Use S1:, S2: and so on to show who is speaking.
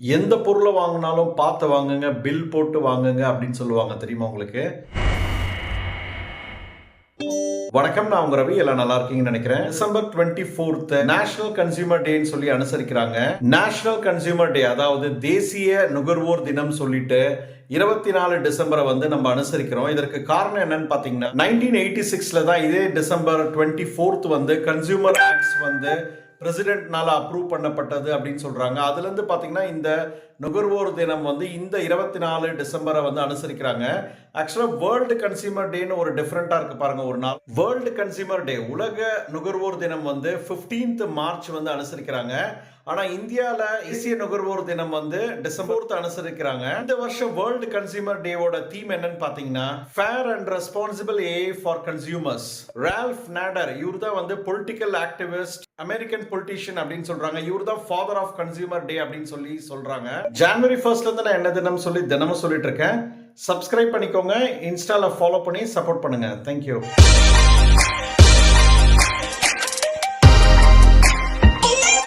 S1: எந்த பொருளை வாங்கினாலும் பார்த்து வாங்குங்க பில் போட்டு வாங்குங்க அப்படின்னு சொல்லுவாங்க. தெரியுமா உங்களுக்கு? வணக்கம் நான் உங்க ரவி. எல்லாம் நல்லா இருக்கீங்கன்னு நினைக்கிறேன். December twenty fourth national consumer டேன்னு சொல்லி அனுசரிக்கிறாங்க. நேஷனல் கன்சியூமர் டே அதாவது தேசிய நுகர்வோர் தினம் சொல்லிட்டு இருபத்தி நாலு டிசம்பரை வந்து நம்ம அனுசரிக்கிறோம். இதற்கு காரணம் என்னன்னு பாத்தீங்கன்னா நைன்டீன் எயிட்டி சிக்ஸ்ல தான் இதே டிசம்பர் டுவெண்ட்டி ஃபோர்த் வந்து கன்சியூமர் ஆக்ட்ஸ் வந்து பிரசிடென்ட்னால அப்ரூவ் பண்ணப்பட்டது அப்படின்னு சொல்கிறாங்க அதுலேருந்து பார்த்தீங்கன்னா இந்த நுகர்வோர் தினம் வந்து இந்த இருபத்தி நாலு டிசம்பரை வந்து அனுசரிக்கிறாங்க. ஆக்சுவலாக வேர்ல்டு கன்சியூமர் டேன்னு ஒரு டிஃப்ரெண்ட்டாக இருக்கு பாருங்கள் ஒரு நாள். வேர்ல்டு கன்சியூமர் டே உலக நுகர்வோர் தினம் வந்து 15th மார்ச் வந்து அனுசரிக்கிறாங்க. ஆனா இந்தியால இசிய நுகர்வோர் தினம் வந்து டிசம்பர் அனுசரிக்கிறாங்க. இந்த வருஷம் வேர்ல்டு கன்சியூமர் டேவோட தீம் என்னன்னு பாத்தீங்கன்னா fair and responsible AI for consumers Ralph Nader இவர் தான் வந்து பொலிட்டிக்கல் ஆக்டிவிஸ்ட் அமெரிக்கன் பொலிட்டிஷியன் அப்படின்னு சொல்றாங்க. இவர் தான் ஃபாதர் ஆஃப் கன்சியூமர் டே அப்படின்னு சொல்லி சொல்றாங்க. ஜனவரி ஃபர்ஸ்ட்ல இருந்து நான் என்ன தினம் சொல்லி தினமும் சொல்லிட்டு இருக்கேன். சப்ஸ்கிரைப் பண்ணிக்கோங்க. இன்ஸ்டால ஃபாலோ பண்ணி சப்போர்ட் பண்ணுங்க. தேங்க்யூ